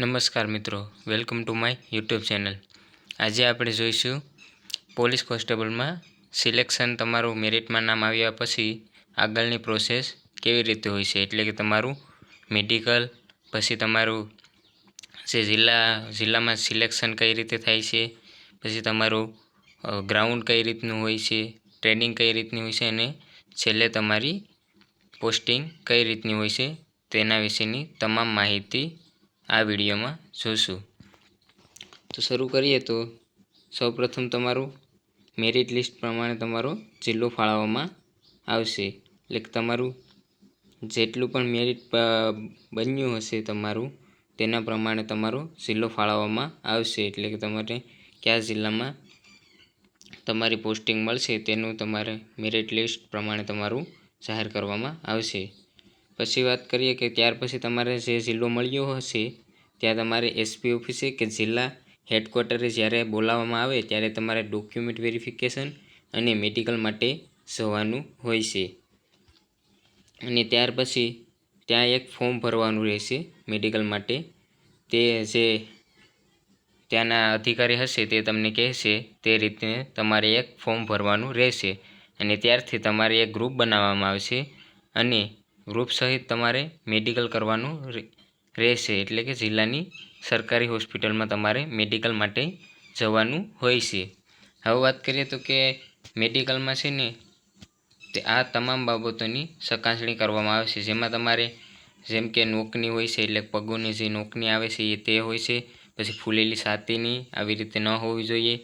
નમસ્કાર મિત્રો, welcome to my YouTube channel. આજે આપણે જોઈશું પોલીસ કોન્સ્ટેબલમાં સિલેક્શન તમારું મેરિટમાં નામ આવ્યા પછી આગળની પ્રોસેસ કેવી રીતે હોય છે. એટલે કે તમારું મેડિકલ, પછી તમારું જે જિલ્લા, જિલ્લામાં સિલેક્શન કઈ રીતે થાય છે, પછી તમારું ગ્રાઉન્ડ કઈ રીતનું હોય છે, ટ્રેનિંગ કઈ રીતની હોય છે અને છેલ્લે તમારી પોસ્ટિંગ કઈ રીતની હોય છે તેના વિશેની તમામ માહિતી આ વિડીયોમાં જોશું. તો શરૂ કરીએ તો સૌપ્રથમ તમારું મેરિટ લિસ્ટ પ્રમાણે તમારો જિલ્લો ફાળવવામાં આવશે. એટલે કે તમારું જેટલું પણ મેરિટ બન્યું હશે તમારું, તેના પ્રમાણે તમારો જિલ્લો ફાળવવામાં આવશે. એટલે કે તમારે કયા જિલ્લામાં તમારી પોસ્ટિંગ મળશે તેનું તમારે મેરિટ લિસ્ટ પ્રમાણે તમારું જાહેર કરવામાં આવશે. પછી વાત કરીએ કે ત્યાર પછી તમારે જે જિલ્લો મળ્યો હશે, ત્યાં તમારે એસપી ઓફિસે કે જિલ્લા હેડક્વાર્ટરે જ્યારે બોલાવવામાં આવે, ત્યારે તમારે ડોક્યુમેન્ટ વેરિફિકેશન અને મેડિકલ માટે જવાનું હોય છે. અને ત્યાર પછી ત્યાં એક ફોર્મ ભરવાનું રહેશે મેડિકલ માટે. તે જે ત્યાંના અધિકારી હશે તે તમને કહેશે, તે રીતે તમારે એક ફોર્મ ભરવાનું રહેશે. અને ત્યારથી તમારે એક ગ્રુપ બનાવવામાં આવશે. અને ગ્રુપ સહિત તમારે મેડિકલ કરવાનું રહેશે. એટલે કે જિલ્લાની સરકારી હોસ્પિટલમાં તમારે મેડિકલ માટે જવાનું હોય છે. હવે વાત કરીએ તો કે મેડિકલમાં છે ને, તે આ તમામ બાબતોની ચકાસણી કરવામાં આવે છે. જેમાં તમારે જેમ કે નોકની હોય છે, એટલે પગોની જે નોકની આવે છે, એ તે હોય છે. પછી ફૂલેલી છાતીની આવી રીતે ન હોવી જોઈએ.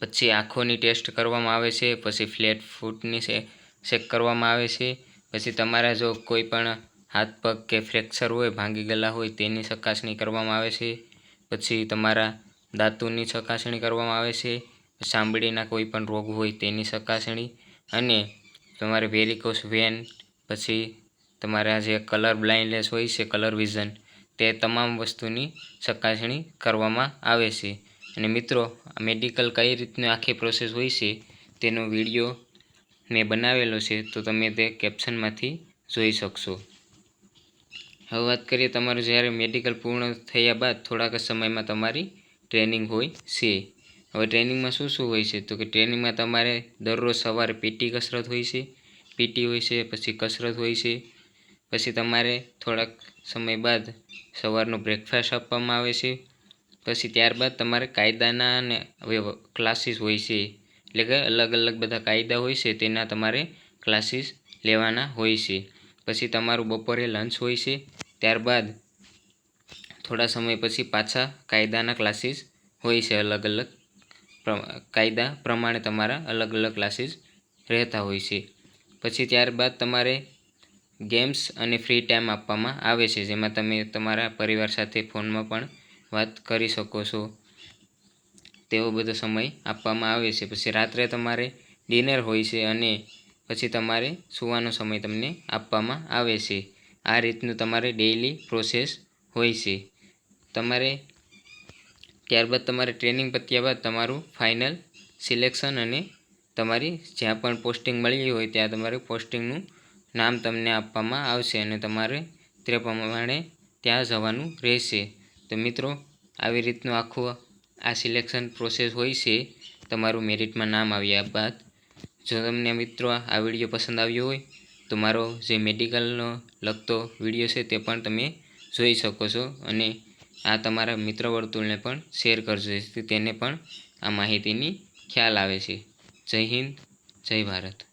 પછી આંખોની ટેસ્ટ કરવામાં આવે છે. પછી ફ્લેટ ફૂટની ચેક કરવામાં આવે છે. પછી તમારા જો કોઈ પણ હાથ પગ કે ફ્રેક્ચર હોય, ભાંગી ગયેલા હોય, તેની ચકાસણી કરવામાં આવે છે. પછી તમારા દાંતોની ચકાસણી કરવામાં આવે છે. ચામડીના કોઈ પણ રોગ હોય તેની ચકાસણી. અને તમારે વેરિકોસ વેન, પછી તમારા જે કલર બ્લાઇન્ડનેસ હોય છે, કલર વિઝન, તે તમામ વસ્તુની ચકાસણી કરવામાં આવે છે. અને મિત્રો મેડિકલ કઈ રીતની આખી પ્રોસેસ હોય છે, તેનો વીડિયો મેં બનાવેલો છે, તો તમે તે કેપ્શનમાંથી જોઈ શકશો. હવે વાત કરીએ તમારું જ્યારે મેડિકલ પૂર્ણ થયા બાદ થોડાક સમયમાં તમારી ટ્રેનિંગ હોય છે. હવે ટ્રેનિંગમાં શું શું હોય છે? તો કે ટ્રેનિંગમાં તમારે દરરોજ સવારે પીટી કસરત હોય છે પીટી હોય છે, પછી કસરત હોય છે, પછી તમારે થોડાક સમય બાદ સવારનો બ્રેકફાસ્ટ આપવામાં આવે છે, પછી ત્યારબાદ તમારે કાયદાના અને ક્લાસીસ હોય છે. એટલે કે અલગ અલગ બધા કાયદા હોય છે, તેના તમારે ક્લાસીસ લેવાના હોય છે. પછી તમારું બપોરે લંચ હોય છે, ત્યારબાદ થોડા સમય પછી પાછા કાયદાના ક્લાસીસ હોય છે અલગ અલગ કાયદા પ્રમાણે તમારા અલગ અલગ ક્લાસીસ રહેતા હોય છે. પછી ત્યારબાદ તમારે ગેમ્સ અને ફ્રી ટાઈમ આપવામાં આવે છે, જેમાં તમે તમારા પરિવાર સાથે ફોનમાં પણ વાત કરી શકો છો. તેવો બધો સમય આપવામાં આવે છે. પછી રાત્રે તમારે ડિનર હોય છે અને પછી તમારે સુવાનો સમય તમને આપવામાં આવે છે. આ રીતનું તમારે ડેઇલી પ્રોસેસ હોય છે. તમારે ત્યારબાદ તમારે ટ્રેનિંગ પત્યા બાદ તમારું ફાઇનલ સિલેક્શન અને તમારી જ્યાં પણ પોસ્ટિંગ મળી હોય ત્યાં તમારે પોસ્ટિંગનું નામ તમને આપવામાં આવશે અને તમારે તે પ્રમાણે ત્યાં જવાનું રહેશે. તો મિત્રો, આવી રીતનું આખું આ સિલેક્શન પ્રોસેસ હોય છે, તમારું મેરિટમાં નામ આવ્યા બાદ. જો તમને મિત્રો આ વીડિયો પસંદ આવ્યો હોય, તો મારો જે મેડિકલનો લગતો વીડિયો છે તે પણ તમે જોઈ શકો છો અને આ તમારા મિત્ર વર્તુળને પણ શેર કરજો તેને પણ આ માહિતીની ખ્યાલ આવે છે. જય હિન્દ, જય ભારત.